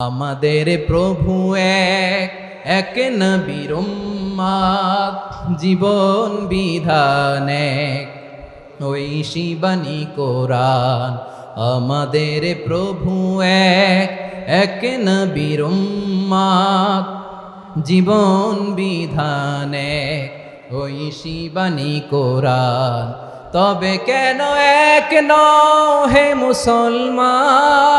আমাদের প্রভু এক এক নবীর উম্মাদ, জীবন বিধান এক। ওই শিবানী কোরআন আমাদের প্রভু এক এক নবীর উম্মাদ, জীবন বিধান এক। ওই শিবানী কোরআন তবে কেন এক ন হে মুসলমান?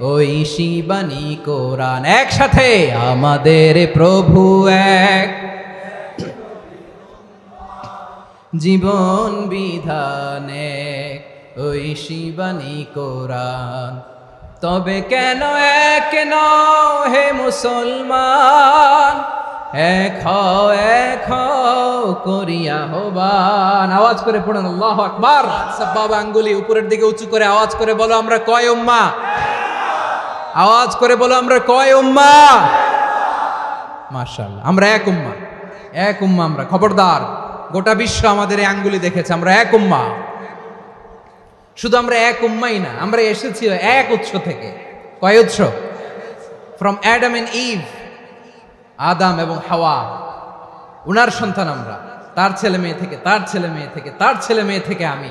ওই শিবানী কোরআন একসাথে আমাদের প্রভু এক। জীবন বিধান ওই শিবানী কোরআন। তবে কেন এক নও হে মুসলমান? এক এক করিয়া হবান আওয়াজ করে পড়ুন, আল্লাহ আকবার। বাবা আঙ্গুলি উপরের দিকে উঁচু করে আওয়াজ করে বলো, আমরা কয় উম্মা? আওয়াজ করে বলো, আমরা কয় উম্মা? মাশাআল্লাহ, আমরা এক উম্মা। এক উম্মা আমরা, খবরদার। গোটা বিশ্ব আমাদের এই আঙ্গুলি দেখেছে, আমরা এক উম্মা। শুধু আমরা এক উম্মাই না, আমরা এসেছি এক উৎস থেকে। কয় উৎস? ফ্রম অ্যাডাম এন্ড ইভ আদাম এবং হাওয়া। উনার সন্তান আমরা, তার ছেলে মেয়ে থেকে, তার ছেলে মেয়ে থেকে, তার ছেলে মেয়ে থেকে আমি।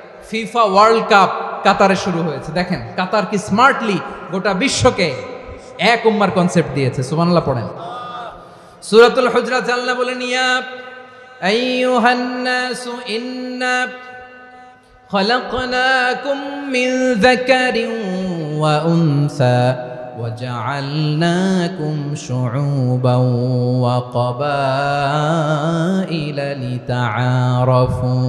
ফিফা ওয়ার্ল্ড কাপ কাতারে শুরু হয়েছে দেখেন কাতার কি স্মার্টলি গোটা বিশ্বকে এক উম্মার কনসেপ্ট দিয়েছে সুবহানাল্লাহ পড়েন সুরাতুল হুজরাত আল্লাহ বলেন ইয়া আইয়ুহান নাসু ইন্না خلقناكم من ذكر وأنثى وجعلناكم شعوبا وقبائل لتعارفوا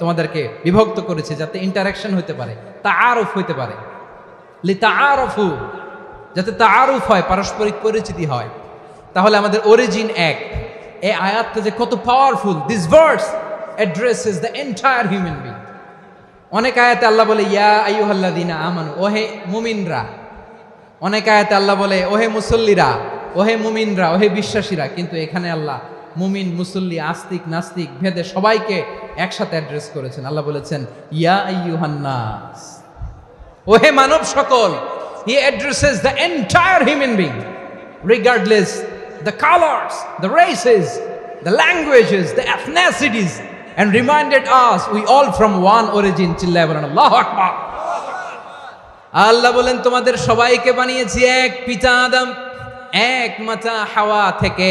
তোমাদেরকে বিভক্ত করেছি যাতে ইন্টারাকশন হতে পারে তা আরফ হইতে পারে। লি তা আরফু যাতে তা আরফ হয়, পারস্পরিক পরিচিতি হয়। তাহলে আমাদের অরিজিন এক। এই আয়াতটা যে কত powerful this verse addresses the entire human being অনেক আয়াতে আল্লাহ বলে, ইয়া আইয়ুহাল্লাযিনা আমানু, ওহে মুমিনরা। অনেক আয়াতে আল্লাহ বলে, ওহে মুসল্লিরা, ওহে মুমিনরা, ওহে বিশ্বাসীরা। কিন্তু এখানে আল্লাহ মুমিন, মুসল্লি, আস্তিক, নাস্তিক, ভেদে সবাইকে একসাথে অ্যাড্রেস করেছেন। আল্লাহ বলেছেন, ইয়া আইয়ুহান্নাস। ওহে মানব সকল, he addresses the entire human being, regardless the colours, the races, the languages, the ethnicities and reminded us we all from one origin চিল্লায় বলেন, আল্লাহু আকবার। আল্লাহ বলেন, তোমাদের সবাইকে বানিয়েছি এক পিতা আদম, এক মাচা হাওয়া থেকে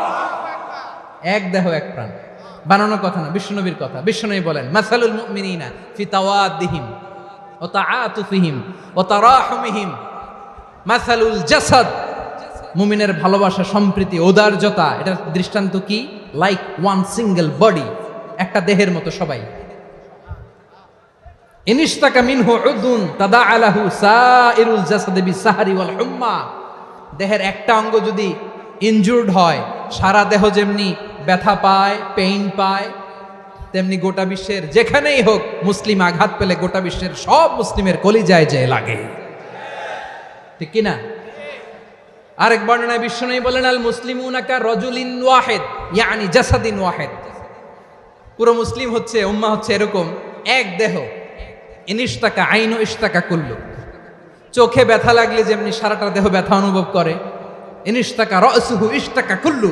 এক দেহ, এক প্রাণ। বানানোর কথা না, বিশ্বনবীর কথা। বিশ্বনবী বলেন, মাসালুল মুমিনিনা ফি তাওয়াদ্দিহিম ও তাআতুফিহিম ও তারাহুমিহিম। মাসালুল জাসাদ। মুমিনের ভালোবাসা, সম্প্রীতি ঔদার্যতা এটা দৃষ্টান্ত কি? লাইক ওয়ান সিঙ্গেল বডি একটা দেহের মতো সবাই। ইনিশতাকা মিনহু উদুন তাদা আলাহু সাইরুল জাসাদে বিসাহারি ওয়াল হুম্মা। দেহের একটা অঙ্গ যদি ইনজুর্ড হয়, সারা দেহ যেমনি ব্যথা পায় পেইন পায়, তেমনি গোটা বিশ্বের যেখানেই হোক মুসলিম আঘাত পেলে গোটা বিশ্বের সব মুসলিমের কলিজায় যে লাগে। ঠিক কিনা আরেক বর্ণনায় বিশ্বনবী বলেন, আল মুসলিমুনাকা রজুলিন ওয়াহেদ, ইয়ানি জাসাদিন ওয়াহেদ। পুরো মুসলিম হচ্ছে, উম্মা হচ্ছে এরকম, এক দেহ। ইনিশতাকা আইন ইশতাকা কুল্লু। চোখে ব্যথা লাগলে যেমনি সারাটা দেহ ব্যথা অনুভব করে ইনিশতাকা রসুহু ইশতাকা কুল্লু।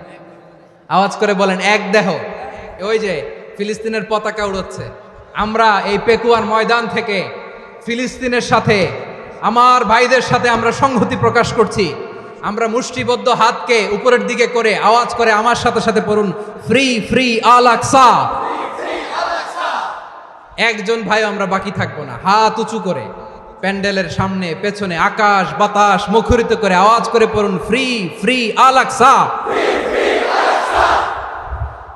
আওয়াজ করে বলেন, এক দেহ। ওই যে ফিলিস্তিনের পতাকা উড়োচ্ছে। আমরা এই পেকুয়ার ময়দান থেকে ফিলিস্তিনের সাথে, আমার ভাইদের সাথে আমরা সংহতি প্রকাশ করছি। আমরা মুষ্টিবদ্ধ হাতকে উপরের দিকে করে আওয়াজ করে আমার সাথে সাথে পড়ুন, ফ্রি ফ্রি আল আকসা। একজন ভাই আমরা বাকি থাকব না। হাত উঁচু করে, প্যান্ডেলের সামনে, পেছনে, আকাশ, বাতাস মুখরিত করে আওয়াজ করে পড়ুন, ফ্রি ফ্রি আল আকসা।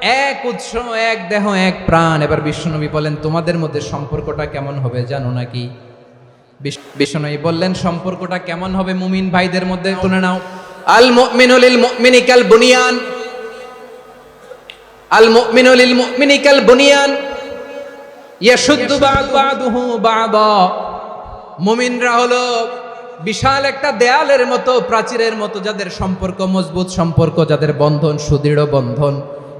এক উৎস এক দেহ, এক প্রাণ। এবার বিশ্বনবী বলেন, তোমাদের মধ্যে সম্পর্কটা কেমন হবে জানো নাকি? বিশ্বনবী বললেন, সম্পর্কটা কেমন হবে মুমিন ভাইদের মধ্যে? শুনে নাও। আল মুমিনুল লিল মুমিনি কাল বুনিয়ান। আল মুমিনু লিল মুমিনি কাল বুনিয়ান। ইয়াশুদ্দু বা'দ, বা'দুহু বা'দা। মুমিনরা হলো বিশাল একটা দেয়ালের মতো, প্রাচীরের মতো যাদের সম্পর্ক মজবুত সম্পর্ক, যাদের বন্ধন সুদৃঢ় বন্ধন।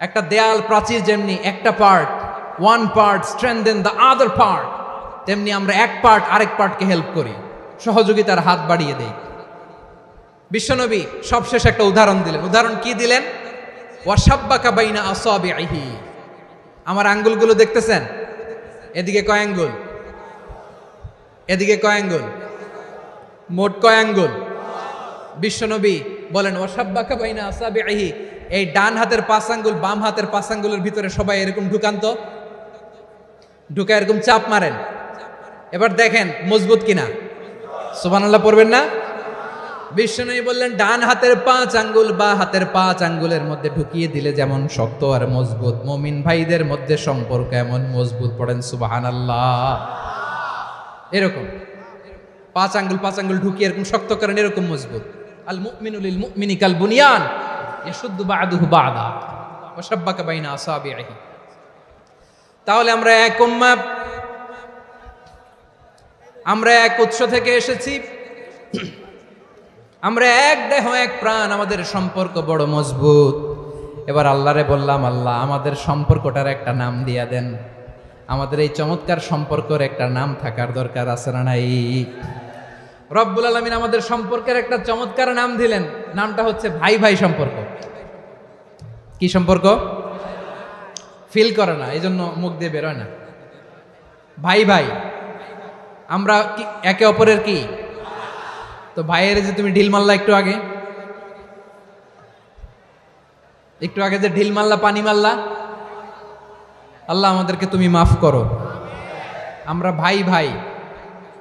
একটা দেয়াল প্রাচীর যেমনি একটা part one part strengthen the other part তেমনি আমরা এক পার্ট আরেক পার্টকে হেল্প করি। সহযোগিতার হাত বাড়িয়ে দেই। বিশ্বনবী সবশেষ একটা উদাহরণ দিলেন। উদাহরণ কি দিলেন? ওয়াসাব্বাকা বাইনা আসাবিহি আমার আঙ্গুলগুলো দেখতেছেন? এদিকে কয় আঙ্গুল? এদিকে কয় আঙ্গুল? মোট কয় আঙ্গুল? বিশ্বনবী বলেন ওয়াসাব্বাকা বাইনা আসাবিহি এই ডান হাতের পাঁচ আঙ্গুল, বাম হাতের পাঁচ আঙ্গুলের ভিতরে সবাই এরকম ঢুকান্ত। ঢুকা এরকম চাপ মারেন। এবার দেখেন মজবুত কিনা। সুবহানাল্লাহ পড়বেন না? বিষ্ণু বললেন, ডান হাতের পাঁচ আঙ্গুল, বা হাতের পাঁচ আঙ্গুলের মধ্যে ঢুকিয়ে দিলে যেমন শক্ত আর মজবুত। মমিন ভাইদের মধ্যে সম্পর্ক এমন মজবুত। পড়েন সুবাহান আল্লাহ এরকম। পাঁচ আঙ্গুল পাঁচ আঙ্গুল ঢুকিয়ে এরকম শক্ত করেন, এরকম মজবুত। আল মুমিনুল মুমিনি কাল বুনিয়ান ইয়াশুদ্দু বাদুহু বাদা ওয়াসাব্বাকা বাইনা আসাবিহি তাহলে আমরা এক উম্মা আমরা এক উৎস থেকে এসেছি। আমরা এক দেহ, এক প্রাণ, আমাদের সম্পর্ক বড় মজবুত। এবার আল্লাহরে বললাম, আল্লাহ, আমাদের সম্পর্কটার একটা নাম দিয়া দেন। আমাদের এই চমৎকার সম্পর্কের একটা নাম থাকার দরকার আছে না নাই? রব্বুল আলমিন আমাদের সম্পর্কের একটা চমৎকার নাম দিলেন। নামটা হচ্ছে ভাই ভাই সম্পর্ক। কি সম্পর্ক? ফিল করে না এই জন্য মুখ দিয়ে বেরোয় না। ভাই ভাই, আমরা একে অপরের কি? তো ভাইয়ের যে তুমি ঢিল মারলা একটু আগে। একটু আগে যে ঢিল মারলা, পানি মারলা। আল্লাহ আমাদেরকে তুমি মাফ করো। আমরা ভাই ভাই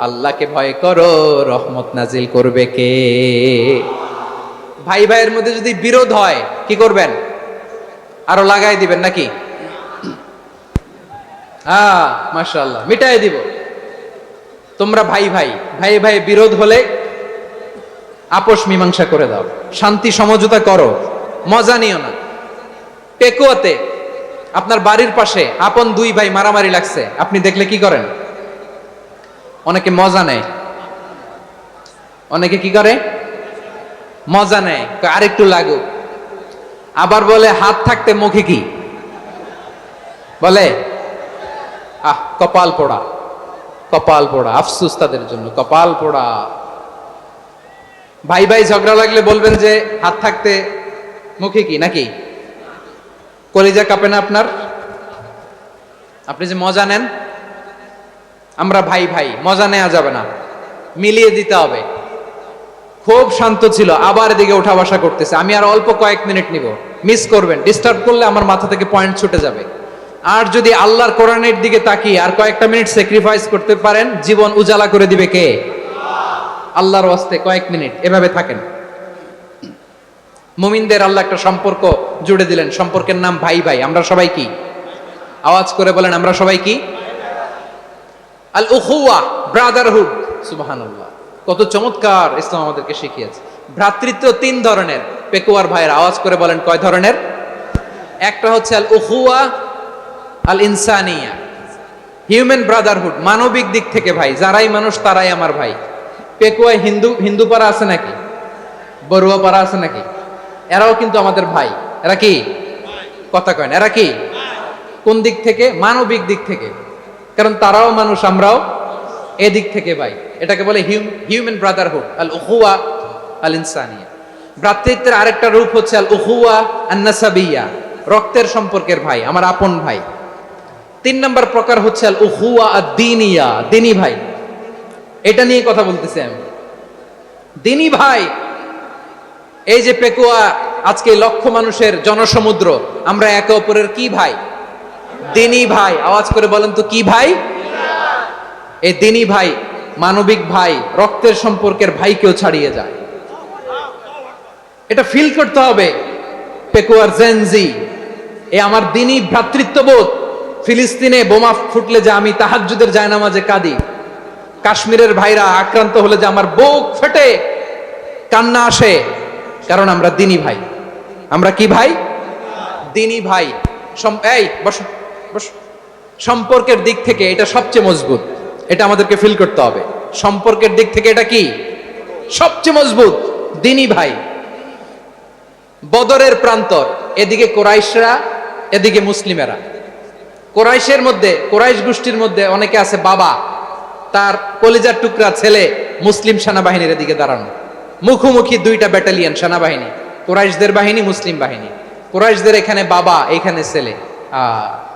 আল্লাহকে ভয় করো, রহমত নাজিল করবে কে? ভাই ভাইয়ের মধ্যে যদি বিরোধ হয়, কি করবেন? আরও লাগাই দিবেন নাকি? হ্যাঁ মাশাল্লাহ মিটাই দিব। তোমরা ভাই ভাই ভাই ভাই বিরোধ হলে আপোষ মীমাংসা করে দাও। শান্তি সমঝোতা করো। মজা নিও না। পেকুয়াতে আপনার বাড়ির পাশে আপন দুই ভাই মারামারি লাগছে। আপনি দেখলে কি করেন? অনেকে মজা নেয়। অনেকে কি করে? মজা নেয়। আরেকটু লাগুক। আবার বলে, হাত থাকতে মুখে কি? বলে, আহ, কপাল পোড়া। কপাল পোড়া, আফসুস তাদের জন্য, কপাল পোড়া। ভাই ভাই ঝগড়া লাগলে বলবেন যে, হাত থাকতে মুখে কি, নাকি? কলিজা কাঁপে না আপনার? আপনি যে মজা নেন আমরা ভাই ভাই, মজা নেওয়া যাবে না। মিলিয়ে দিতে হবে। খুব শান্ত ছিল, আবার এদিকে ওঠা বসা করতেছে। আমি আর অল্প কয়েক মিনিট নিব। মিস করবেন ডিস্টার্ব করলে আমার মাথা থেকে পয়েন্ট ছুটে যাবে। আর যদি আল্লাহর কোরআনের দিকে তাকিয়ে আর কয়েকটা মিনিট স্যাক্রিফাইস করতে পারেন, জীবন উজালা করে দিবে কে? আল্লাহর ওয়াস্তে কয়েক মিনিট, এভাবে থাকেন। মুমিনদের আল্লাহ একটা সম্পর্ক জুড়ে দিলেন। সম্পর্কের নাম ভাই ভাই, আমরা সবাই কি? আওয়াজ করে বলেন, আমরা সবাই কি? আল উখুয়া ব্রাদারহুড সুবহানাল্লাহ। কত চমৎকার ইসলাম আমাদেরকে শিখিয়েছে। ভ্রাতৃত্ব তিন ধরনের। পেকুয়ার ভাইয়ের আওয়াজ করে বলেন কয় ধরনের? একটা হচ্ছে আল উখুয়া আল ইনসানিয়া হিউম্যান ব্রাদারহুড মানবিক দিক থেকে ভাই। যারাই মানুষ, তারাই আমার ভাই। পেকুয়ায় হিন্দু হিন্দু পাড়া আছে নাকি? বড়ুয়া পাড়া আছে নাকি? এরাও কিন্তু আমাদের ভাই। এরা কি? কথা কয় না। এরা কি? কোন দিক থেকে? মানবিক দিক থেকে। কারণ তারাও মানুষ, আমরাও এদিক থেকে ভাই। এটাকে বলে হিউম্যান ব্রাদারহুড আল উহুয়া আল ইনসানিয়া ভ্রাতৃত্বের আরেকটা রূপ হচ্ছে আল উহুয়া আন্নাসাবিয়া, রক্তের সম্পর্কের ভাই, আমার আপন ভাই। তিন নম্বর প্রকার হচ্ছে আল উহুয়া দিনিয়া দিনী ভাই। এটা নিয়ে কথা বলতেছি আমি। দিনী ভাই, এই যে পেকুয়া, আজকে লক্ষ মানুষের জনসমুদ্র, আমরা একে অপরের কি ভাই? দিনী ভাই, আওয়াজ করে বলেন তো কি ভাই? এই দিনী ভাই, মানবিক ভাই, রক্তের সম্পর্কের ভাইকেও ছাড়িয়ে যায়। এটা ফিল করতে হবে। পেকুয়ার জেনজি এ আমার দিনী ভ্রাতৃত্ববোধ। ফিলিস্তিনে বোমা ফুটলে যে আমি তাহাজ্জুদের জায়নামাজে কাঁদি। কাশ্মীরের ভাইরা আক্রান্ত হলে যে আমার বুক ফেটে। কান্না আসে, কারণ আমরা দিনী ভাই। আমরা কি ভাই? দিনী ভাই। এই, বস। সম্পর্কের দিক থেকে এটা সবচেয়ে মজবুত। এটা আমাদেরকে ফিল করতে হবে। সম্পর্কের দিক থেকে এটা কি? সবচেয়ে মজবুত। দিনী ভাই। বদরের প্রান্তর। এদিকে কোরাইশরা এদিকে মুসলিমেরা। কোরাইশের মধ্যে কোরাইশ গোষ্ঠীর মধ্যে অনেকে আছে বাবা। তার কলিজার টুকরা ছেলে মুসলিম সেনাবাহিনীর এদিকে দাঁড়ানো। মুখোমুখি দুইটা ব্যাটালিয়ন সেনাবাহিনী। কোরাইশদের বাহিনী মুসলিম বাহিনী। কোরাইশদের এখানে বাবা এখানে ছেলে। আহ,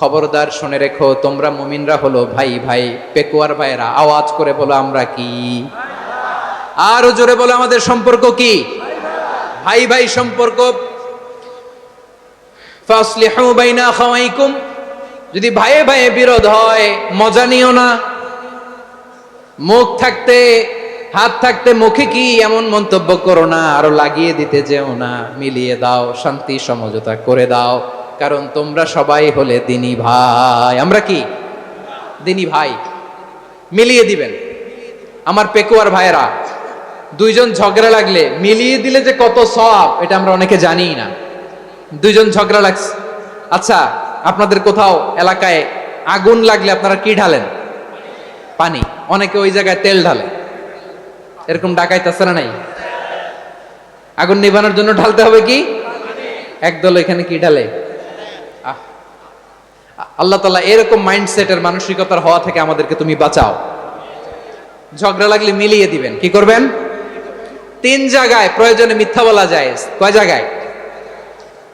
খবরদার শুনে রেখো, তোমরা মুমিনরা হলো ভাই ভাই। পেকুয়ার ভাইরা আওয়াজ করে বলো আমরা কি? আরও জোরে বলো আমাদের সম্পর্ক কি? ভাই ভাই সম্পর্ক। যদি ভাইয়ে ভাইয়ে বিরোধ হয়, মজা নিও না। মুখ থাকতে, হাত থাকতে, মুখে কি এমন মন্তব্য করো না? আরও লাগিয়ে দিতে যেও না। মিলিয়ে দাও, শান্তি, সমঝোতা করে দাও। কারণ তোমরা সবাই হলে দিনী ভাই। আমরা কি? দিনী ভাই। মিলিয়ে দিবেন। আমার পেকুয়ার ভাইয়েরা, দুইজন ঝগড়া লাগলে মিলিয়ে দিলে যে কত সব এটা আমরা অনেকে জানিই না। দুইজন ঝগড়া লাগছে। আচ্ছা আপনাদের কোথাও এলাকায় আগুন লাগলে আপনারা কি ঢালেন? পানি। অনেকে ওই জায়গায় তেল ঢালে। এরকম ডাকাইতেছে না নাই? আগুন নিভানোর জন্য ঢালতে হবে কি? একদল এখানে কি ঢালে? আল্লাহ তালা এরকম মাইন্ডসেটের মানসিকতার হওয়া থেকে আমাদেরকে তুমি বাঁচাও। ঝগড়া লাগলে মিলিয়ে দিবেন। কি করবেন? তিন জায়গায় প্রয়োজনে মিথ্যা বলা যায়। কয় জায়গায়?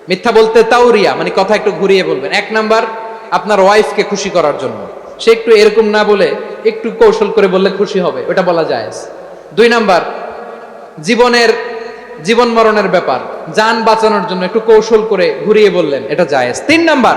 মিথ্যা বলতে তাউরিয়া মানে কথা একটু ঘুরিয়ে বলবেন। এক নাম্বার, আপনার ওয়াইফকে খুশি করার জন্য। সে একটু এরকম না বলে একটু কৌশল করে বললে খুশি হবে, ওটা বলা যায়। দুই নাম্বার, জীবনের, জীবন মরণের ব্যাপার। যান বাঁচানোর জন্য একটু কৌশল করে ঘুরিয়ে বললেন, এটা জায়েজ তিন নাম্বার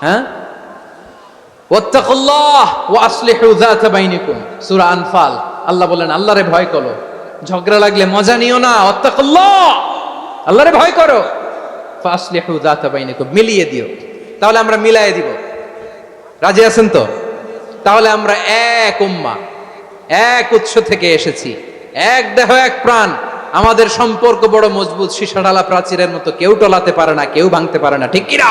হ্যাঁ? সূরা আনফাল। আল্লাহ বলেন, আল্লাহরে ভয় করো। ঝগড়া লাগলে মজা নিও না, ওয়াত্তাকুল্লাহ। আল্লাহরে ভয় করো। মিলিয়ে দিও। তাহলে আমরা মিলায়ে দিব। রাজি আছেন তো? তাহলে আমরা এক উম্মা, এক উৎস থেকে এসেছি। এক দেহ, এক প্রাণ। আমাদের সম্পর্ক বড় মজবুত সীসাডালা প্রাচীরের মতো কেউ টলাতে পারে না, কেউ ভাঙতে পারে না। ঠিক কিনা?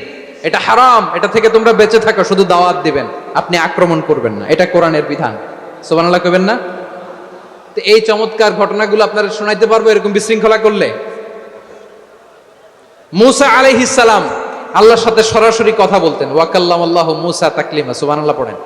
এটা হারাম, এটা থেকে তোমরা বেঁচে থাকো, শুধু দাওয়াত দিবেন। আপনি আক্রমণ করবেন না, এটা কোরআনের বিধান। সোবানাল্লাহ করবেন না? তো এই চমৎকার ঘটনাগুলো আপনারা শোনাইতে পারব, এরকম বিশৃঙ্খলা করলে। মুসা আলাইহিস সালাম, আল্লাহর সাথে সরাসরি কথা বলতেন। ওয়াকাল্লাম আল্লাহ মুসা তাকলিমা, সুবহানাল্লাহ পড়েন।